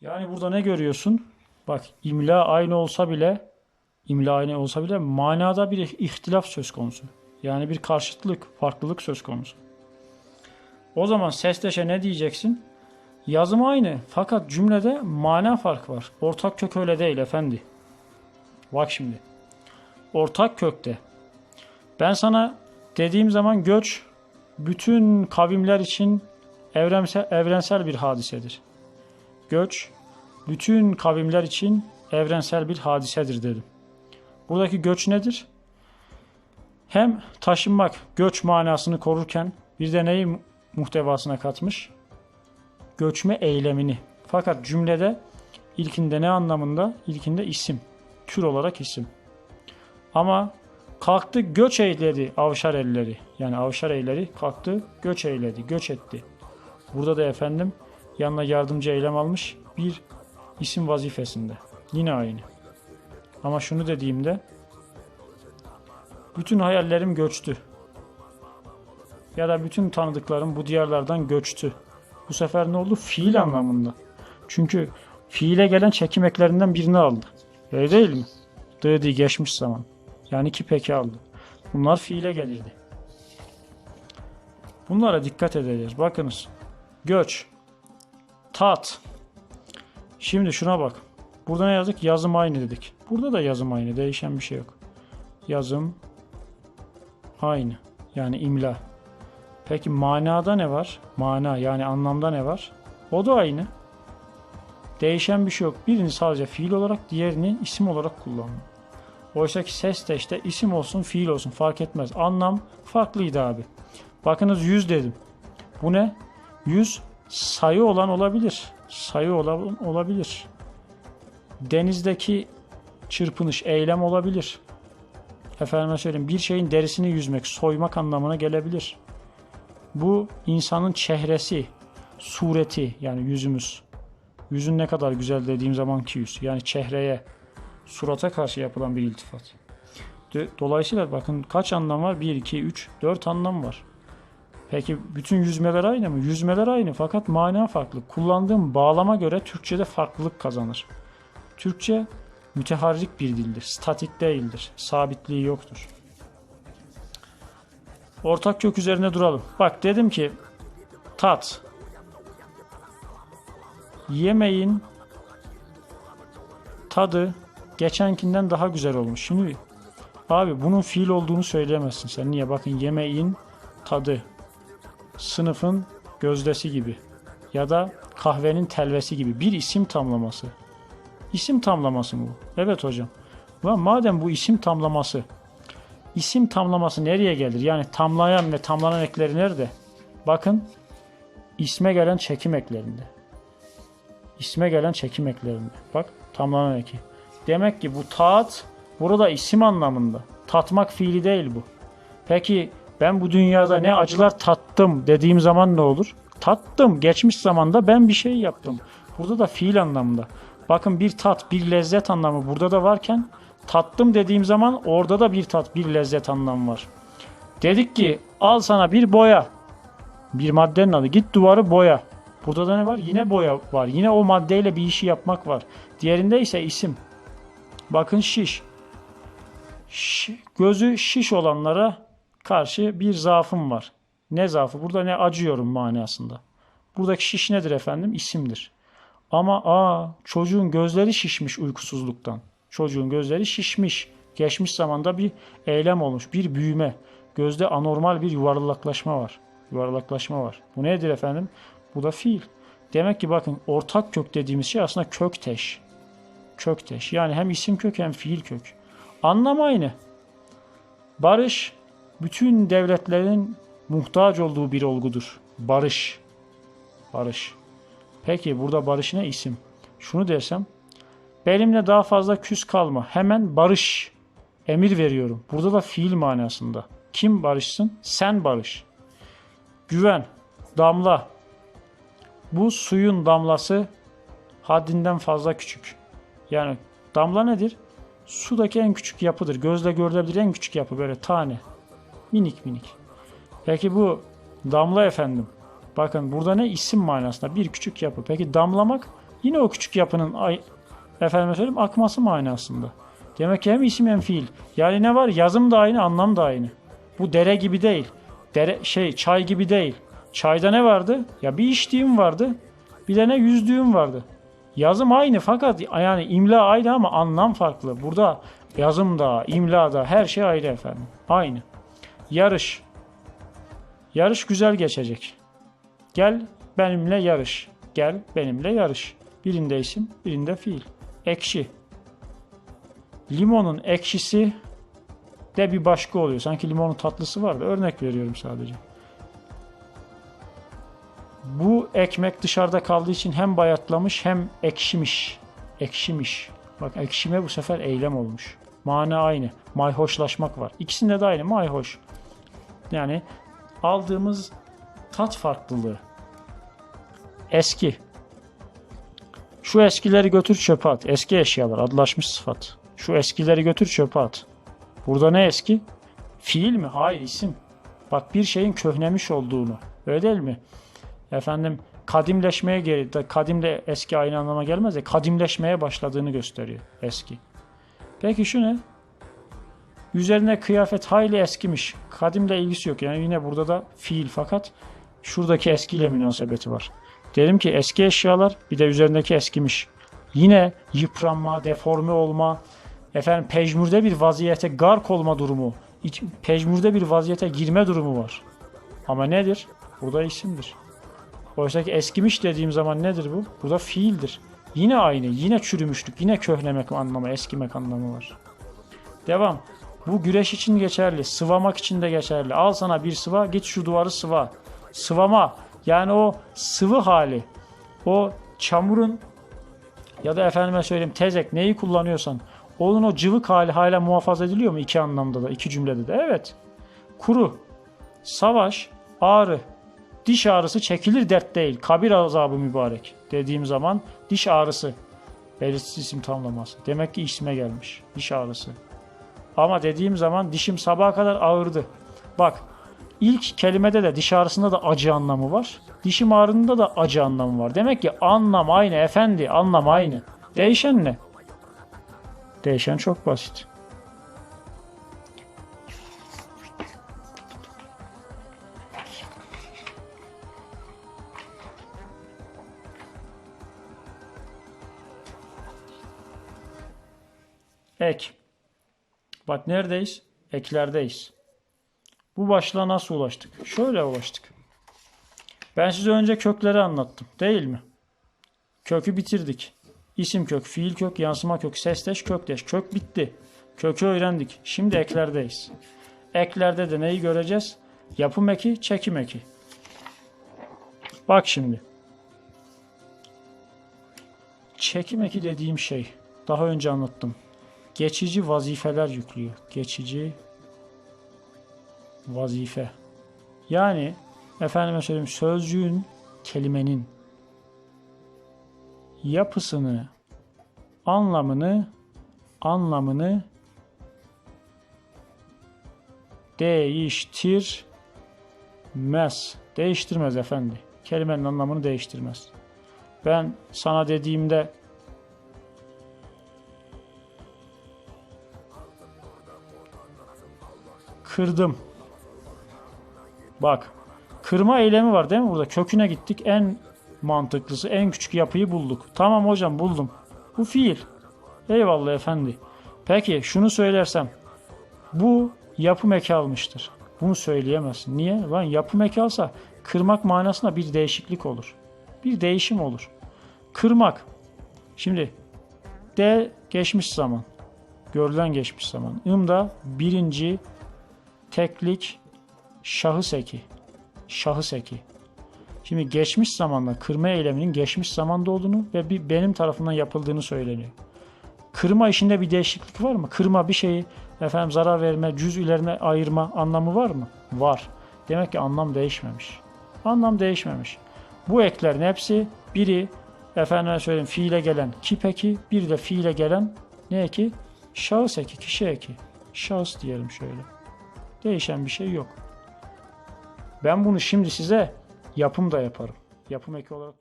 Yani burada ne görüyorsun? Bak imla aynı olsa bile imla aynı olsa bile manada bir ihtilaf söz konusu. Yani bir karşıtlık, farklılık söz konusu. O zaman sesleşe ne diyeceksin? Yazım aynı fakat cümlede mana farkı var. Ortak kök öyle değil efendi. Bak şimdi. Ortak kökte. Ben sana dediğim zaman göç bütün kavimler için evrensel, evrensel bir hadisedir. Göç bütün kavimler için evrensel bir hadisedir dedim. Buradaki göç nedir? Hem taşınmak, göç manasını korurken bir de neyi muhtevasına katmış? Göçme eylemini. Fakat cümlede ilkinde ne anlamında? İlkinde isim. Tür olarak isim. Ama kalktı göç eyledi avşar elleri. Yani avşar elleri kalktı göç eyledi, göç etti. Burada da efendim yanına yardımcı eylem almış bir isim vazifesinde. Yine aynı. Ama şunu dediğimde bütün hayallerim göçtü. Ya da bütün tanıdıklarım bu diyarlardan göçtü. Bu sefer ne oldu? Fiil anlamında. Çünkü fiile gelen çekim eklerinden birini aldı. Öyle değil mi? Dı geçmiş zaman. Yani ki peki aldı. Bunlar fiile gelirdi. Bunlara dikkat edeceğiz. Bakınız. Göç. Tat. Şimdi şuna bak. Burada ne yazdık? Yazım aynı dedik. Burada da yazım aynı. Değişen bir şey yok. Yazım aynı. Yani imla. Peki manada ne var? Mana yani anlamda ne var? O da aynı. Değişen bir şey yok. Birini sadece fiil olarak, diğerini isim olarak kullanıyor. Oysa ki ses de işte isim olsun, fiil olsun fark etmez. Anlam farklıydı abi. Bakınız yüz dedim. Bu ne? Yüz sayı olan olabilir. Sayı olan olabilir. Denizdeki çırpınış, eylem olabilir. Efendime söyleyeyim bir şeyin derisini yüzmek, soymak anlamına gelebilir. Bu insanın çehresi, sureti yani yüzümüz. Yüzün ne kadar güzel dediğim zamanki yüz. Yani çehreye, surata karşı yapılan bir iltifat. Dolayısıyla bakın kaç anlam var? 1, 2, 3, 4 anlam var. Peki bütün yüzmeler aynı mı? Yüzmeler aynı fakat mana farklı. Kullandığım bağlama göre Türkçe'de farklılık kazanır. Türkçe müteharrik bir dildir. Statik değildir. Sabitliği yoktur. Ortak kök üzerine duralım. Bak dedim ki tat yemeğin tadı geçenkinden daha güzel olmuş. Şimdi abi bunun fiil olduğunu söyleyemezsin sen. Niye? Bakın yemeğin tadı sınıfın gözdesi gibi ya da kahvenin telvesi gibi bir isim tamlaması. İsim tamlaması mı bu? Evet hocam. Ulan madem bu isim tamlaması isim tamlaması nereye gelir? Yani tamlayan ve tamlanan ekleri nerede? Bakın isme gelen çekim eklerinde. İsme gelen çekim eklerinde. Bak tamlanan eki. Demek ki bu tat burada isim anlamında. Tatmak fiili değil bu. Peki ben bu dünyada ne acılar tattım dediğim zaman ne olur? Tattım. Geçmiş zamanda ben bir şey yaptım. Burada da fiil anlamında. Bakın bir tat, bir lezzet anlamı burada da varken tattım dediğim zaman orada da bir tat, bir lezzet anlamı var. Dedik ki al sana bir boya. Bir maddenin adı. Git duvarı boya. Burada da ne var? Yine boya var. Yine o maddeyle bir işi yapmak var. Diğerinde ise isim. Bakın şiş. Ş- gözü şiş olanlara karşı bir zaafım var. Ne zaafı? Burada ne acıyorum manasında. Buradaki şiş nedir efendim? İsimdir. Ama aa çocuğun gözleri şişmiş uykusuzluktan. Çocuğun gözleri şişmiş. Geçmiş zamanda bir eylem olmuş, bir büyüme. Gözde anormal bir yuvarlaklaşma var. Yuvarlaklaşma var. Bu nedir efendim? Bu da fiil. Demek ki bakın ortak kök dediğimiz şey aslında kökteş. Kökteş. Yani hem isim kök hem fiil kök. Anlam aynı. Barış bütün devletlerin muhtaç olduğu bir olgudur. Barış. Barış. Peki burada barış ne isim? Şunu dersem benimle daha fazla küs kalma. Hemen barış. Emir veriyorum. Burada da fiil manasında. Kim barışsın? Sen barış. Güven. Damla. Bu suyun damlası haddinden fazla küçük. Yani damla nedir? Sudaki en küçük yapıdır. Gözle görülebilir en küçük yapı böyle tane. Minik minik. Peki bu damla efendim. Bakın burada ne isim manasında bir küçük yapı. Peki damlamak Yine o küçük yapının ay, efendime söyleyeyim akması manasında. Demek ki hem isim hem fiil. Yani ne var? Yazım da aynı, anlam da aynı. Bu dere gibi değil. Dere şey çay gibi değil. Çayda ne vardı? Ya bir içtiğim vardı. Bir de ne yüzdüğüm vardı. Yazım aynı fakat yani imla aynı ama anlam farklı. Burada yazım da, imla da her şey ayrı efendim. Aynı. Yarış. Yarış güzel geçecek. Gel benimle yarış. Gel benimle yarış. Birinde isim, birinde fiil. Ekşi. Limonun ekşisi de bir başka oluyor. Sanki limonun tatlısı var örnek veriyorum sadece. Bu ekmek dışarıda kaldığı için hem bayatlamış hem ekşimiş. Ekşimiş. Bak ekşime bu sefer eylem olmuş. Mana aynı. Mayhoşlaşmak var. İkisinde de aynı mayhoş. Yani aldığımız tat farklılığı. Eski. Şu eskileri götür çöpe at. Eski eşyalar adlaşmış sıfat. Şu eskileri götür çöpe at. Burada ne eski? Fiil mi? Hayır isim. Bak bir şeyin köhnemiş olduğunu. Öyle değil mi? Efendim kadimleşmeye geri, kadimle eski aynı anlama gelmez de kadimleşmeye başladığını gösteriyor eski. Peki şu ne? Üzerine kıyafet hayli eskimiş. Kadimle ilgisi yok. Yani yine burada da fiil fakat şuradaki eskiyle münasebeti var. Dedim ki eski eşyalar bir de üzerindeki eskimiş. Yine yıpranma, deforme olma, efendim pejmürde bir vaziyete gark olma durumu, pejmürde bir vaziyete girme durumu var. Ama nedir? Burada isimdir. Oysa ki eskimiş dediğim zaman nedir bu? Burada fiildir. Yine aynı, yine çürümüşlük, yine köhnemek anlamı, eskimek anlamı var. Devam. Bu güreş için geçerli, sıvamak için de geçerli. Al sana bir sıva, git şu duvarı sıva. Sıvama, yani o sıvı hali, o çamurun ya da efendime söyleyeyim tezek neyi kullanıyorsan onun o cıvık hali hala muhafaza ediliyor mu iki anlamda da, iki cümlede de? Evet. Kuru, savaş, ağrı, diş ağrısı çekilir dert değil. Kabir azabı mübarek dediğim zaman diş ağrısı. Belirsiz isim tamlaması. Demek ki isme gelmiş. Diş ağrısı. Ama dediğim zaman dişim sabaha kadar ağırdı. Bak ilk kelimede de diş ağrısında da acı anlamı var. Dişim ağrında da acı anlamı var. Demek ki anlam aynı efendi. Anlam aynı. Değişen ne? Değişen çok basit. Ek. Bak neredeyiz? Eklerdeyiz. Bu başlığa nasıl ulaştık? Şöyle ulaştık. Ben size önce kökleri anlattım. Değil mi? Kökü bitirdik. İsim kök, fiil kök, yansıma kök, sesleş, kökleş. Kök bitti. Kökü öğrendik. Şimdi eklerdeyiz. Eklerde de neyi göreceğiz? Yapım eki, çekim eki. Bak şimdi. Çekim eki dediğim şey daha önce anlattım. Geçici vazifeler yüklüyor. Geçici vazife. Yani efendime söyleyeyim sözcüğün, kelimenin yapısını, anlamını, anlamını değiştirmez. Değiştirmez efendi. Kelimenin anlamını değiştirmez. Ben sana dediğimde kırdım. Bak. Kırma eylemi var değil mi burada? Köküne gittik. En mantıklısı, en küçük yapıyı bulduk. Tamam hocam buldum. Bu fiil. Eyvallah efendi. Peki şunu söylersem. Bu yapım eki almıştır. Bunu söyleyemezsin. Niye? Lan yapım eki alsa kırmak manasında bir değişiklik olur. Bir değişim olur. Kırmak. Şimdi D geçmiş zaman. Görülen geçmiş zaman. Im da birinci teklik şahıs eki. Şahıs eki. Şimdi geçmiş zamanda kırma eyleminin geçmiş zamanda olduğunu ve bir benim tarafından yapıldığını söyleniyor. Kırma işinde bir değişiklik var mı? Kırma bir şeyi efendim zarar verme, cüz'ülerine ayırma anlamı var mı? Var. Demek ki anlam değişmemiş. Anlam değişmemiş. Bu eklerin hepsi biri efendime söyleyeyim fiile gelen kip eki, bir de fiile gelen ne eki? Şahıs eki, kişi eki. Şahıs diyelim şöyle. Değişen bir şey yok. Ben bunu şimdi size yapım da yaparım. Yapım eki olarak da.